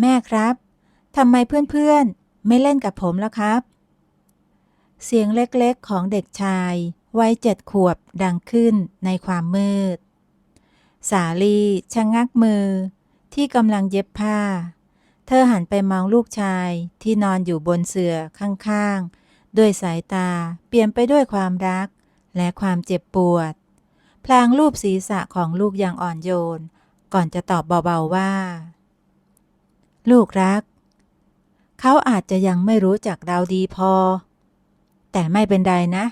แม่ครับทำไมเพื่อนๆ ไม่เล่นกับผมแล้วครับ เสียงเล็กๆของเด็กชาย วัยเจ็ดขวบดังขึ้นในความมืด สาลีชะงักมือ ที่กำลังเย็บผ้า เธอหันไปมองลูกชายที่นอนอยู่บนเสื่อข้างๆ ด้วยสายตาเปลี่ยนไปด้วยความรัก และความเจ็บปวด พลางรูปศีรษะของลูกอย่างอ่อนโยน ก่อนจะตอบเบาๆว่า ลูกรัก เขาอาจจะยังไม่รู้จักเราดีพอ แต่ไม่เป็นไรนะ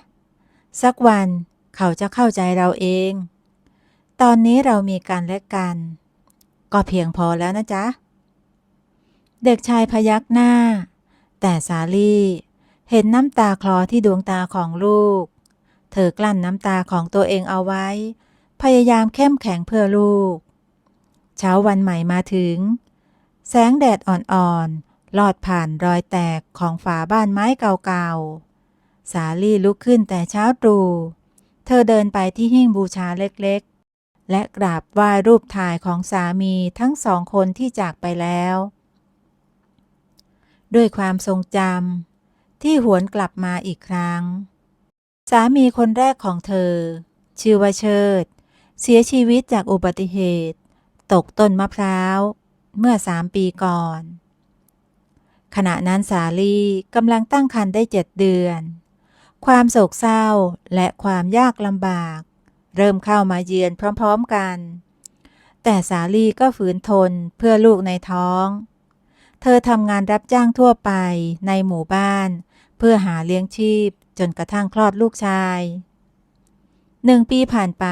สักวันเขาจะเข้าใจเราเอง ตอนนี้เรามีกันและกัน ก็เพียงพอแล้วนะจ๊ะ เด็กชายพยักหน้า แต่สาลี่เห็นน้ำตาคลอที่ดวงตาของลูก เธอกลั้นน้ำตาของตัวเองเอาไว้ พยายามเข้มแข็งเพื่อลูก เช้าวันใหม่มาถึง แสงแดดอ่อนๆลอดผ่านรอยแตกของฝาบ้านไม้เก่าๆ สาลี่ลุกขึ้นแต่เช้าตรู่เธอเดินไปที่หิ้งบูชาเล็กๆ และกราบไหว้รูปถ่ายของสามีทั้งสองคนที่จากไปแล้ว ด้วยความทรงจำที่หวนกลับมาอีกครั้ง สามีคนแรกของเธอ ชื่อว่าเชิด เสียชีวิตจากอุบัติเหตุ ตกต้นมะพร้าว เมื่อสามปีก่อน ขณะนั้นสาลีกำลังตั้งครรภ์ได้เจ็ดเดือน ความโศกเศร้าและความยากลำบาก เริ่มเข้ามาเยือนพร้อมๆกัน แต่สาลีก็ฝืนทนเพื่อลูกในท้อง เธอทำงานรับจ้างทั่วไปในหมู่บ้าน เพื่อหาเลี้ยงชีพจนกระทั่งคลอดลูกชายหนึ่งปีผ่านไป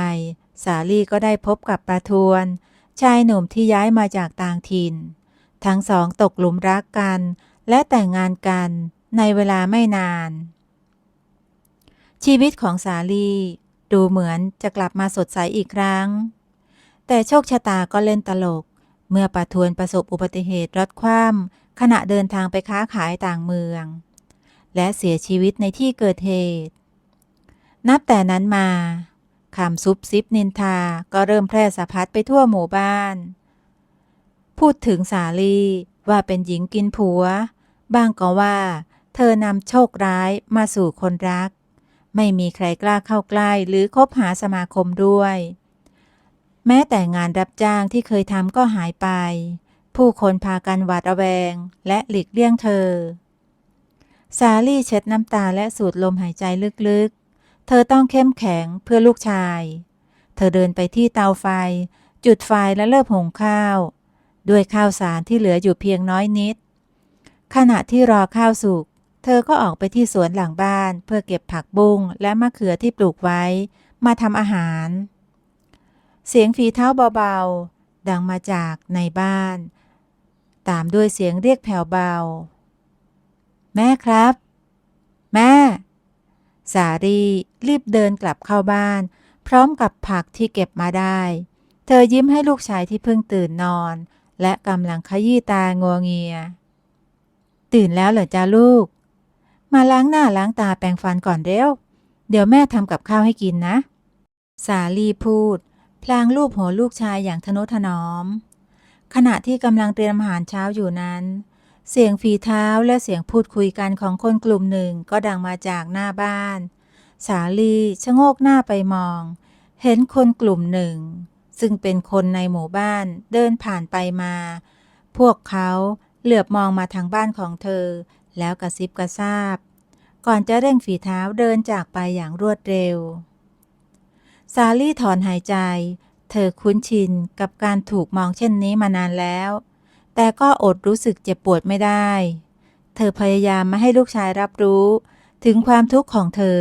สาลีก็ได้พบกับประทวน ชายหนุ่มที่ย้ายมาจากต่างถิ่น ทั้งสองตกหลุมรักกัน และแต่งงานกันในเวลาไม่นาน ชีวิตของสาลีดูเหมือนจะกลับมาสดใสอีกครั้ง แต่โชคชะตาก็เล่นตลก เมื่อปะทวนประสบอุบัติเหตุรถคว่ำขณะเดินทางไปค้าขายต่างเมือง และเสียชีวิตในที่เกิดเหตุ นับแต่นั้นมา คำซุบซิบนินทาก็เริ่มแพร่สะพัดไปทั่วหมู่บ้าน พูดถึงสาลีว่าเป็นหญิงกินผัว บ้างก็ว่า เธอนำโชคร้ายมาสู่คนรัก ไม่มีใครกล้าเข้าใกล้หรือคบหาสมาคมด้วย แม้แต่งานรับจ้างที่เคยทำก็หายไป ผู้คนพากันหวาดระแวงและหลีกเลี่ยงเธอ สาลี่เช็ดน้ำตาและสูดลมหายใจลึกๆ เธอต้องเข้มแข็งเพื่อลูกชาย เธอเดินไปที่เตาไฟ จุดไฟและเริ่มหุงข้าว ด้วยข้าวสารที่เหลืออยู่เพียงน้อยนิด ขณะที่รอข้าวสุก เธอก็ออกไปที่สวนหลังบ้าน เพื่อเก็บผักบุ้งและมะเขือที่ปลูกไว้ มาทำอาหาร เสียงฝีเท้าเบาๆ ดังมาจากในบ้าน ตามด้วยเสียงเรียกแผ่วเบา แม่ครับ แม่ สารีรีบเดินกลับเข้าบ้าน พร้อมกับผักที่เก็บมาได้ เธอยิ้มให้ลูกชายที่เพิ่งตื่นนอน และกำลังขยี้ตางัวเงีย ตื่นแล้วเหรอจ้าลูก มาล้างหน้าล้างตาแปรงฟันก่อนเร็ว เดี๋ยวแม่ทำกับข้าวให้กินนะ สาลีพูด พลางลูบหัวลูกชายอย่างทนุถนอม ขณะที่กำลังเตรียมอาหารเช้าอยู่นั้น เสียงฝีเท้าและเสียงพูดคุยกันของคนกลุ่มหนึ่งก็ดังมาจากหน้าบ้าน สาลีชะโงกหน้าไปมอง เห็นคนกลุ่มหนึ่ง ซึ่งเป็นคนในหมู่บ้านเดินผ่านไปมา พวกเขาเหลือบมองมาทางบ้านของเธอ แล้วกระซิบกระซาบ ก่อนจะเร่งฝีเท้าเดินจากไปอย่างรวดเร็ว สาลี่ถอนหายใจ เธอคุ้นชินกับการถูกมองเช่นนี้มานานแล้ว แต่ก็อดรู้สึกเจ็บปวดไม่ได้ เธอพยายามไม่ให้ลูกชายรับรู้ ถึงความทุกข์ของเธอ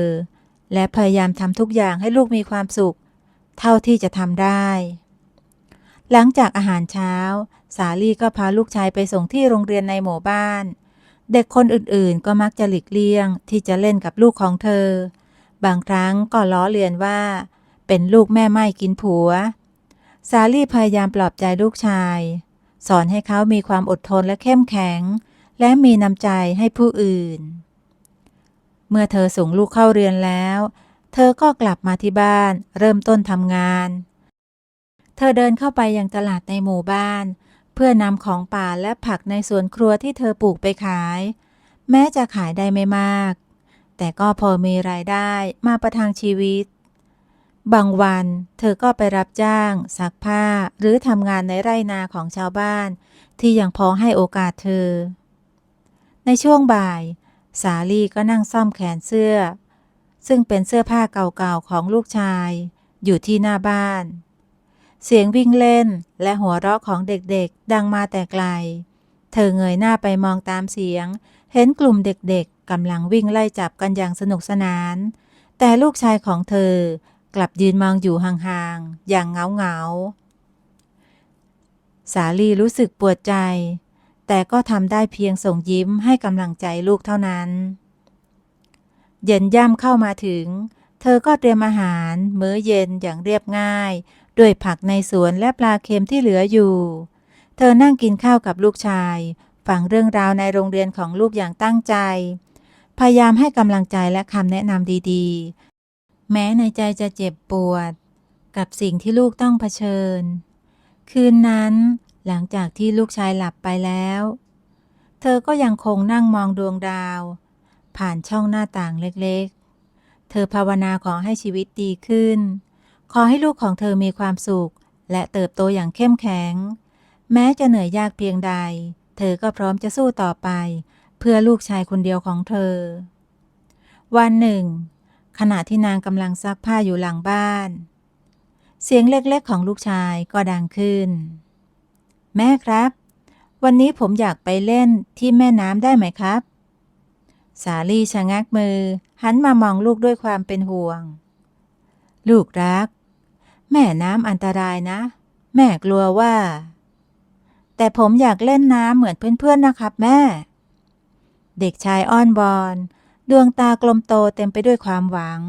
และพยายามทำทุกอย่างให้ลูกมีความสุข เท่าที่จะทำได้ หลังจากอาหารเช้า สาลี่ก็พาลูกชายไปส่งที่โรงเรียนในหมู่บ้าน เด็กคนอื่นๆ ก็มักจะหลีกเลี่ยงที่จะเล่นกับลูกของเธอ บางครั้งก็ล้อเลียนว่า เป็นลูกแม่ไม่กินผัว สาลี่พยายามปลอบใจลูกชาย สอนให้เขามีความอดทนและเข้มแข็ง และมีน้ำใจให้ผู้อื่น เมื่อเธอส่งลูกเข้าเรียนแล้ว เธอก็กลับมาที่บ้าน เริ่มต้นทำงาน เธอเดินเข้าไปยังตลาดในหมู่บ้าน เพื่อนำของป่าและผักในสวนครัวที่เธอปลูกไปขาย แม้จะขายได้ไม่มาก แต่ก็พอมีรายได้มาประทังชีวิต บางวันเธอก็ไปรับจ้างซักผ้า หรือทำงานในไร่นาของชาวบ้าน ที่ยังพอให้โอกาสเธอ ในช่วงบ่าย สาลีก็นั่งซ่อมแขนเสื้อ ซึ่งเป็นเสื้อผ้าเก่าๆของลูกชาย อยู่ที่หน้าบ้าน เสียงวิ่งเล่นและหัวเราะของเด็กๆ ดังมาแต่ไกล เธอเงยหน้าไปมองตามเสียง เห็นกลุ่มเด็กๆกำลังวิ่งไล่จับกันอย่างสนุกสนาน แต่ลูกชายของเธอ กลับยืนมองอยู่ห่างๆ อย่างเงาๆสาลีรู้สึกปวดใจ แต่ก็ทำได้เพียงส่งยิ้มให้กำลังใจลูกเท่านั้น เย็นย่ำเข้ามาถึง เธอก็เตรียมอาหาร มื้อเย็นอย่างเรียบง่าย ด้วยผักในสวนและปลาเค็มที่เหลืออยู่ เธอนั่งกินข้าวกับลูกชาย ฟังเรื่องราวในโรงเรียนของลูกอย่างตั้งใจ พยายามให้กำลังใจและคำแนะนำดีๆ แม้ในใจจะเจ็บปวด กับสิ่งที่ลูกต้องเผชิญ คืนนั้นหลังจากที่ลูกชายหลับไปแล้ว เธอก็ยังคงนั่งมองดวงดาว ผ่านช่องหน้าต่างเล็กๆ เธอภาวนาขอให้ชีวิตดีขึ้น ขอให้ลูกของเธอมีความสุข และเติบโตอย่างเข้มแข็ง แม้จะเหนื่อยยากเพียงใด เธอก็พร้อมจะสู้ต่อไป เพื่อลูกชายคนเดียวของเธอ วันหนึ่ง ขณะที่นางกำลังซักผ้าอยู่หลังบ้าน เสียงเล็กๆของลูกชายก็ดังขึ้น แม่ครับ วันนี้ผมอยากไปเล่นที่แม่น้ำได้ไหมครับ สาลี่ชะงักมือ หันมามองลูกด้วยความเป็นห่วง ลูกรัก แม่น้ำอันตรายนะ แม่กลัวว่า แต่ผมอยากเล่นน้ำเหมือนเพื่อนๆนะครับแม่ เด็กชายอ้อนบอน ดวงตากลมโตเต็มไปด้วยความหวัง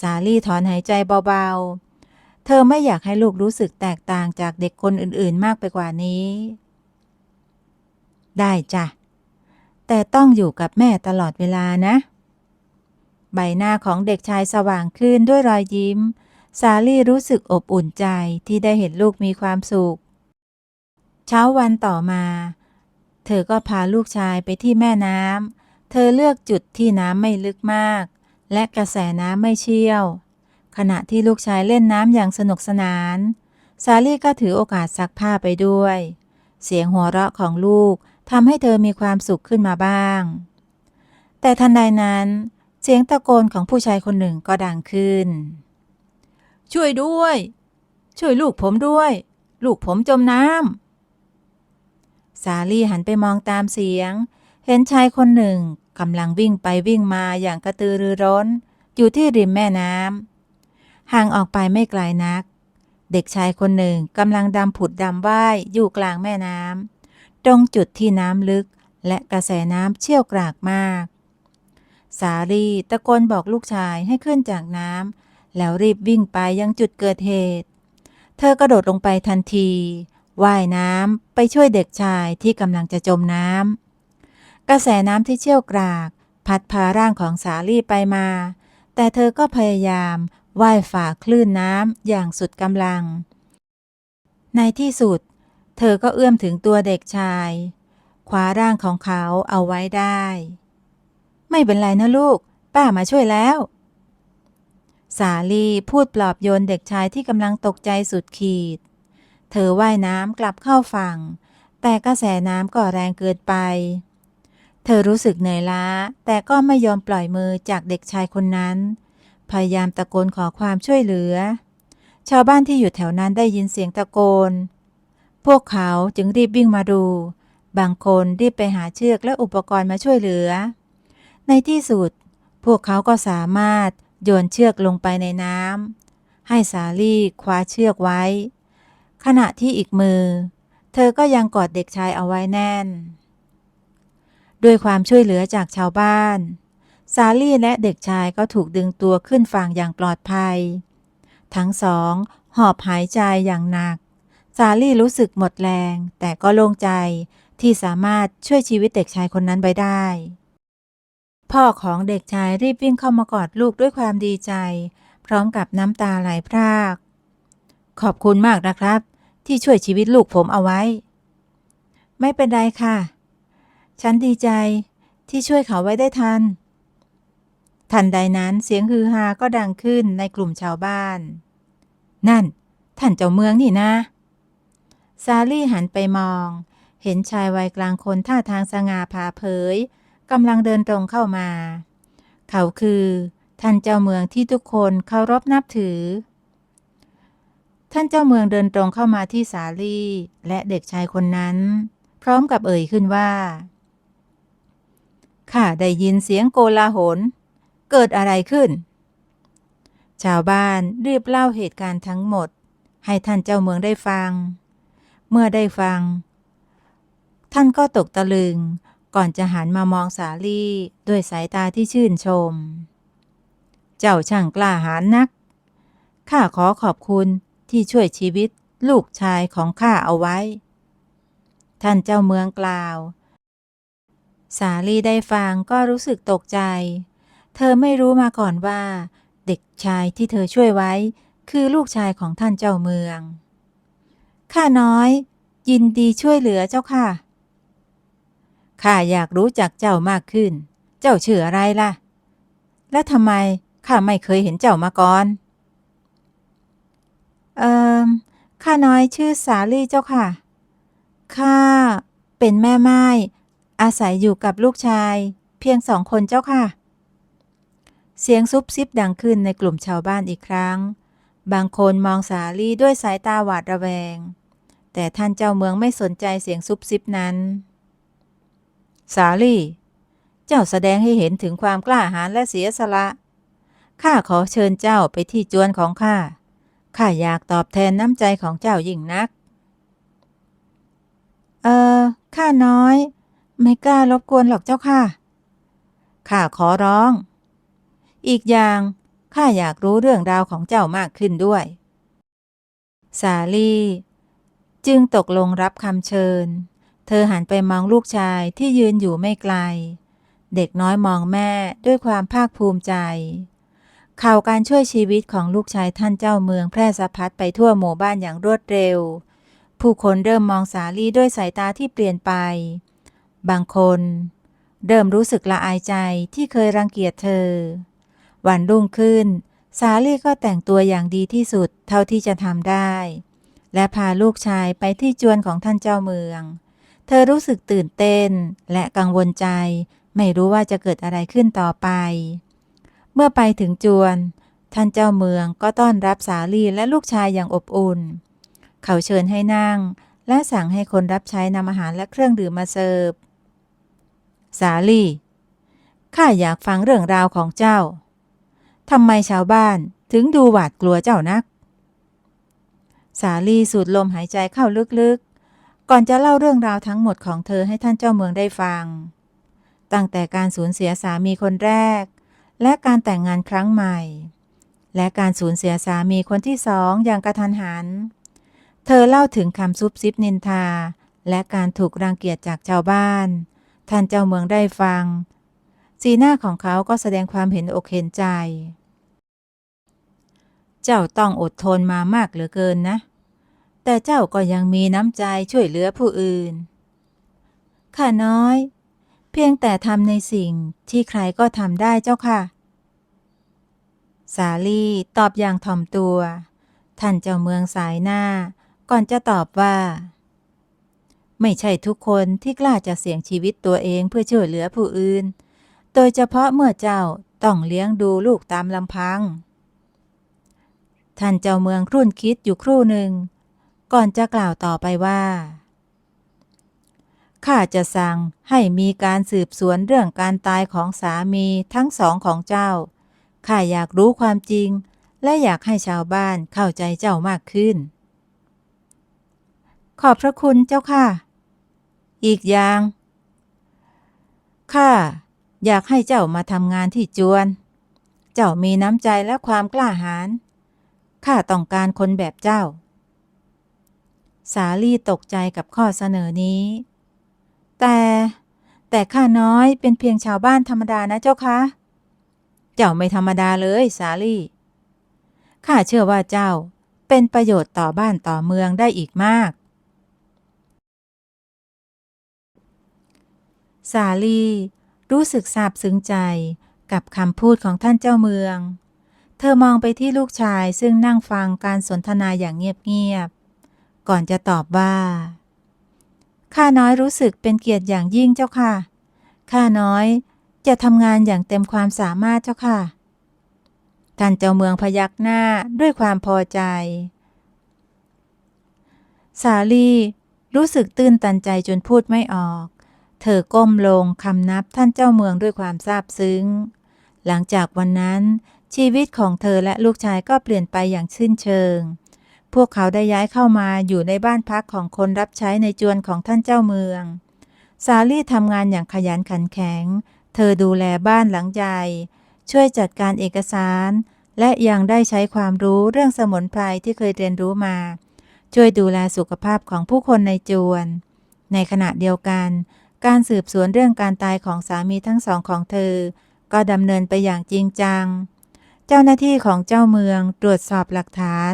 สาลี่ถอนหายใจเบาๆ เธอไม่อยากให้ลูกรู้สึกแตกต่างจากเด็กคนอื่นๆมากไปกว่านี้ ได้จ้ะ แต่ต้องอยู่กับแม่ตลอดเวลานะ ใบหน้าของเด็กชายสว่างขึ้นด้วยรอยยิ้ม สาลี่รู้สึกอบอุ่นใจที่ได้เห็นลูกมีความสุข เช้าวันต่อมา เธอก็พาลูกชายไปที่แม่น้ำ เธอเลือกจุดที่น้ำไม่ลึกมาก และกระแสน้ำไม่เชี่ยว ขณะที่ลูกชายเล่นน้ำอย่างสนุกสนานสาลี่ก็ถือโอกาสซักผ้าไปด้วย เสียงหัวเราะของลูกทำให้เธอมีความสุขขึ้นมาบ้าง แต่ทันใดนั้น เสียงตะโกนของผู้ชายคนหนึ่งก็ดังขึ้น ช่วยด้วย ช่วยลูกผมด้วย ลูกผมจมน้ำสาลี่หันไปมองตามเสียง เห็นชายคนหนึ่ง กำลังวิ่งไปวิ่งมาอย่างกระตือรือร้น อยู่ที่ริมแม่น้ำห่างออกไปไม่ไกลนัก เด็กชายคนหนึ่งกำลังดำผุดดำว่ายอยู่กลางแม่น้ำตรงจุดที่น้ำลึกและกระแสน้ำเชี่ยวกรากมาก สาลีตะโกนบอกลูกชายให้ขึ้นจากน้ำแล้วรีบวิ่งไปยังจุดเกิดเหตุ เธอกระโดดลงไปทันที ว่ายน้ำไปช่วยเด็กชายที่กำลังจะจมน้ำ กระแสน้ำที่เชี่ยวกราก พัดพาร่างของสาลี่ไปมา แต่เธอก็พยายามว่ายฝ่าคลื่นน้ำอย่างสุดกำลัง ในที่สุด เธอก็เอื้อมถึงตัวเด็กชายคว้าร่างของเขาเอาไว้ได้ ไม่เป็นไรนะลูก ป้ามาช่วยแล้ว สาลีพูดปลอบโยนเด็กชายที่กำลังตกใจสุดขีด เธอว่ายน้ำกลับเข้าฝั่ง แต่กระแสน้ำก็แรงเกินไป เธอรู้สึกเหนื่อยล้า แต่ก็ไม่ยอมปล่อยมือจากเด็กชายคนนั้น พยายามตะโกนขอความช่วยเหลือ ชาวบ้านที่อยู่แถวนั้นได้ยินเสียงตะโกน พวกเขาจึงรีบวิ่งมาดู บางคนรีบไปหาเชือกและอุปกรณ์มาช่วยเหลือ ในที่สุด พวกเขาก็สามารถโยนเชือกลงไปในน้ำให้สาลี่คว้าเชือกไว้ ขณะที่อีกมือ เธอก็ยังกอดเด็กชายเอาไว้แน่น ด้วยความช่วยเหลือจากชาวบ้านสาลี่และเด็กชายก็ถูกดึงตัวขึ้นฝั่งอย่างปลอดภัย ทั้งสอง หอบหายใจอย่างหนักสาลี่รู้สึกหมดแรง แต่ก็โล่งใจที่สามารถช่วยชีวิตเด็กชายคนนั้นไว้ได้ พ่อของเด็กชายรีบวิ่งเข้ามากอดลูกด้วยความดีใจ พร้อมกับน้ำตาไหลพราก ขอบคุณมากนะครับ ที่ช่วยชีวิตลูกผมเอาไว้ ไม่เป็นไรค่ะ ฉันดีใจที่ช่วยเขาไว้ได้ทัน ทันใดนั้นเสียงฮือฮาก็ดังขึ้นในกลุ่มชาวบ้าน นั่น ท่านเจ้าเมืองนี่นะ ซาลี่หันไปมอง เห็นชายวัยกลางคนท่าทางสง่าผ่าเผยกำลังเดินตรงเข้ามา เขาคือ ท่านเจ้าเมืองที่ทุกคนเคารพนับถือ ท่านเจ้าเมืองเดินตรงเข้ามาที่สาลี่และเด็กชายคนนั้น พร้อมกับเอ่ยขึ้นว่า ข้าได้ยินเสียงโกลาหล เกิดอะไรขึ้น ชาวบ้านรีบเล่าเหตุการณ์ทั้งหมด ให้ท่านเจ้าเมืองได้ฟัง เมื่อได้ฟัง ท่านก็ตกตะลึง ก่อนจะหันมามองสาลี่ด้วยสายตาที่ชื่นชม เจ้าช่างกล้าหาญนัก ข้าขอขอบคุณที่ช่วยชีวิตลูกชายของข้าเอาไว้ ท่านเจ้าเมืองกล่าว สาลีได้ฟังก็รู้สึกตกใจ เธอไม่รู้มาก่อนว่า เด็กชายที่เธอช่วยไว้ คือลูกชายของท่านเจ้าเมือง ข้าน้อย ยินดีช่วยเหลือเจ้าค่ะ ข้าอยากรู้จักเจ้ามากขึ้น เจ้าชื่ออะไรล่ะ และทำไมข้าไม่เคยเห็นเจ้ามาก่อน เอ่อ ข้าน้อยชื่อสาลี่เจ้าค่ะ ข้าเป็นแม่ไม้ อาศัยอยู่กับลูกชาย เพียงสองคนเจ้าค่ะ เสียงซุบซิบดังขึ้นในกลุ่มชาวบ้านอีกครั้ง บางคนมองสาลี่ด้วยสายตาหวาดระแวง แต่ท่านเจ้าเมืองไม่สนใจเสียงซุบซิบนั้น สาลี่ เจ้าแสดงให้เห็นถึงความกล้าหาญและเสียสละ ข้าขอเชิญเจ้าไปที่จวนของข้า ข้าอยากตอบแทนน้ำใจของเจ้ายิ่งนัก เออข้าน้อย ไม่กล้ารบกวนหรอกเจ้าค่ะ ข้าขอร้อง อีกอย่างข้าอยากรู้เรื่องราวของเจ้ามากขึ้นด้วย สาลี่จึงตกลงรับคำเชิญ เธอหันไปมองลูกชายที่ยืนอยู่ไม่ไกล เด็กน้อยมองแม่ด้วยความภาคภูมิใจ ข่าวการช่วยชีวิตของลูกชายท่านเจ้าเมืองแพร่สะพัดไปทั่วหมู่บ้านอย่างรวดเร็ว ผู้คนเริ่มมองสาลี่ด้วยสายตาที่เปลี่ยนไป บางคน เริ่มรู้สึกละอายใจที่เคยรังเกียจเธอ วันรุ่งขึ้น สาลี่ก็แต่งตัวอย่างดีที่สุดเท่าที่จะทำได้ และพาลูกชายไปที่จวนของท่านเจ้าเมือง เธอรู้สึกตื่นเต้นและกังวลใจ ไม่รู้ว่าจะเกิดอะไรขึ้นต่อไป เมื่อไปถึงจวน ท่านเจ้าเมืองก็ต้อนรับสาลี่และลูกชายอย่างอบอุ่น เขาเชิญให้นั่งและสั่งให้คนรับใช้นำอาหารและเครื่องดื่มมาเสิร์ฟ สาลี่ ข้าอยากฟังเรื่องราวของเจ้า ทำไมชาวบ้านถึงดูหวาดกลัวเจ้านัก สาลี่สูดลมหายใจเข้าลึกๆ ก่อนจะเล่าเรื่องราวทั้งหมดของเธอให้ท่านเจ้าเมืองได้ฟัง ตั้งแต่การสูญเสียสามีคนแรก และการแต่งงานครั้งใหม่ และการสูญเสียสามีคนที่สองอย่างกระทันหัน เธอเล่าถึงคำซุบซิบนินทา และการถูกรังเกียจจากชาวบ้าน ท่านเจ้าเมืองได้ฟัง สีหน้าของเขาก็แสดงความเห็นอกเห็นใจ เจ้าต้องอดทนมามากเหลือเกินนะ แต่เจ้าก็ยังมีน้ำใจช่วยเหลือผู้อื่น ข้าน้อย เพียงแต่ทำในสิ่งที่ใครก็ทำได้เจ้าค่ะ สาลี่ตอบอย่างถ่อมตัว ท่านเจ้าเมืองสายหน้า ก่อนจะตอบว่า ไม่ใช่ทุกคนที่กล้าจะเสี่ยงชีวิตตัวเองเพื่อช่วยเหลือผู้อื่น โดยเฉพาะเมื่อเจ้าต้องเลี้ยงดูลูกตามลำพัง ท่านเจ้าเมืองครุ่นคิดอยู่ครู่หนึ่ง ก่อนจะกล่าวต่อไปว่า ข้าจะสั่งให้มีการสืบสวนเรื่องการตายของสามีทั้งสองของเจ้า ข้าอยากรู้ความจริง และอยากให้ชาวบ้านเข้าใจเจ้ามากขึ้น ขอบพระคุณเจ้าค่ะ อีกอย่าง ข้าอยากให้เจ้ามาทำงานที่จวน เจ้ามีน้ำใจและความกล้าหาญ ข้าต้องการคนแบบเจ้า สาลี่ตกใจกับข้อเสนอนี้ แต่แต่ข้าน้อยเป็นเพียงชาวบ้านธรรมดานะเจ้าคะ เจ้าไม่ธรรมดาเลยสาลี่ ข้าเชื่อว่าเจ้าเป็นประโยชน์ต่อบ้านต่อเมืองได้อีกมาก สาลี รู้สึกซาบซึ้งใจกับคำพูดของท่านเจ้าเมือง เธอมองไปที่ลูกชายซึ่งนั่งฟังการสนทนาอย่างเงียบๆ ก่อนจะตอบว่าข้าน้อยรู้สึกเป็นเกียรติอย่างยิ่งเจ้าค่ะ ข้าน้อยจะทำงานอย่างเต็มความสามารถเจ้าค่ะ ท่านเจ้าเมืองพยักหน้าด้วยความพอใจ สาลีรู้สึกตื้นตันใจจนพูดไม่ออก เธอก้มลงคำนับท่านเจ้าเมืองด้วยความซาบซึ้ง หลังจากวันนั้นชีวิตของเธอและลูกชายก็เปลี่ยนไปอย่างสิ้นเชิง พวกเขาได้ย้ายเข้ามาอยู่ในบ้านพักของคนรับใช้ในจวนของท่านเจ้าเมืองสาลี่ทำงานอย่างขยันขันแข็ง เธอดูแลบ้านหลังใหญ่ ช่วยจัดการเอกสาร และยังได้ใช้ความรู้เรื่องสมุนไพรที่เคยเรียนรู้มา ช่วยดูแลสุขภาพของผู้คนในจวน ในขณะเดียวกัน การสืบสวนเรื่องการตายของสามีทั้งสองของเธอ ก็ดำเนินไปอย่างจริงจัง เจ้าหน้าที่ของเจ้าเมืองตรวจสอบหลักฐาน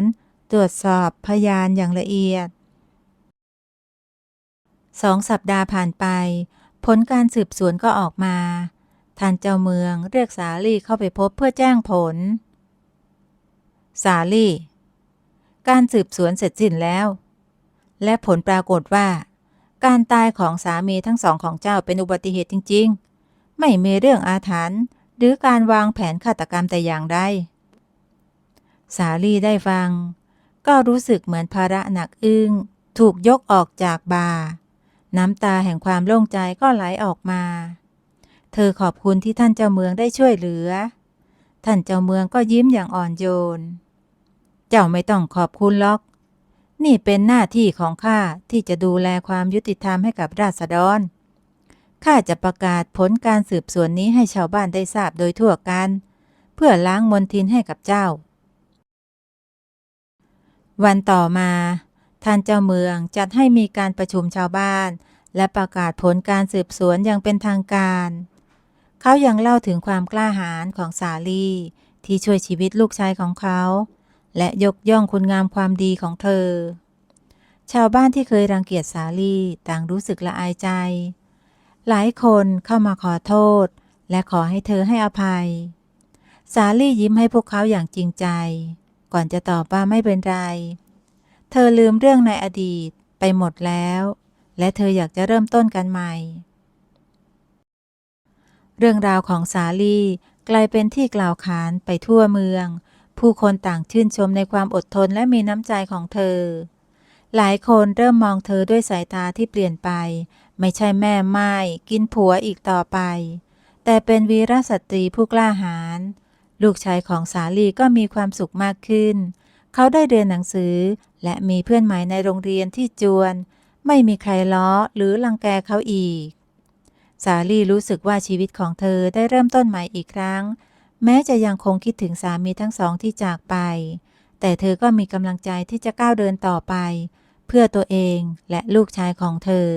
ตรวจสอบพยานอย่างละเอียดสองสัปดาห์ผ่านไป ผลการสืบสวนก็ออกมาท่านเจ้าเมืองเรียกสาลี่เข้าไปพบเพื่อแจ้งผล สาลี่ การสืบสวนเสร็จสิ้นแล้ว และผลปรากฏว่า การตายของสามีทั้งสองของเจ้าเป็นอุบัติเหตุจริง ๆ ไม่มีเรื่องอาถรรพ์หรือการวางแผนฆาตกรรมแต่อย่างใด สาลี่ได้ฟัง ก็รู้สึกเหมือนภาระหนักอึ้ง ถูกยกออกจากบา น้ำตาแห่งความโล่งใจก็ไหลออกมา เธอขอบคุณที่ท่านเจ้าเมืองได้ช่วยเหลือ ท่านเจ้าเมืองก็ยิ้มอย่างอ่อนโยน เจ้าไม่ต้องขอบคุณล็อก นี่เป็นหน้าที่ของข้าที่จะดูแลความยุติธรรมให้กับราษฎร ข้าจะประกาศผลการสืบสวนนี้ให้ชาวบ้านได้ทราบโดยทั่วกัน เพื่อล้างมลทินให้กับเจ้า วันต่อมา ท่านเจ้าเมืองจัดให้มีการประชุมชาวบ้าน และประกาศผลการสืบสวนอย่างเป็นทางการ เขายังเล่าถึงความกล้าหาญของสาลีที่ช่วยชีวิตลูกชายของเขา และยกย่องคุณงามความดีของเธอ ชาวบ้านที่เคยรังเกียจสาลีต่างรู้สึกละอายใจ หลายคนเข้ามาขอโทษ และขอให้เธอให้อภัย สาลี่ยิ้มให้พวกเขาอย่างจริงใจ ก่อนจะตอบว่าไม่เป็นไร เธอลืมเรื่องในอดีตไปหมดแล้ว และเธออยากจะเริ่มต้นกันใหม่ เรื่องราวของสาลี่กลายเป็นที่กล่าวขานไปทั่วเมือง ผู้คนต่างชื่นชมในความอดทนและมีน้ำใจของเธอ หลายคนเริ่มมองเธอด้วยสายตาที่เปลี่ยนไป ไม่ใช่แม่ไม้กินผัวอีกต่อไป แต่เป็นวีรสตรีผู้กล้าหาญลูกชายของสาลีก็มีความสุขมากขึ้น เขาได้เรียนหนังสือ และมีเพื่อนใหม่ในโรงเรียนที่จวน ไม่มีใครล้อหรือลังแกเขาอีก สาลีรู้สึกว่าชีวิตของเธอได้เริ่มต้นใหม่อีกครั้ง แม้จะยังคงคิดถึงสามีทั้งสองที่จากไป แต่เธอก็มีกำลังใจที่จะก้าวเดินต่อไป เพื่อตัวเองและลูกชายของเธอ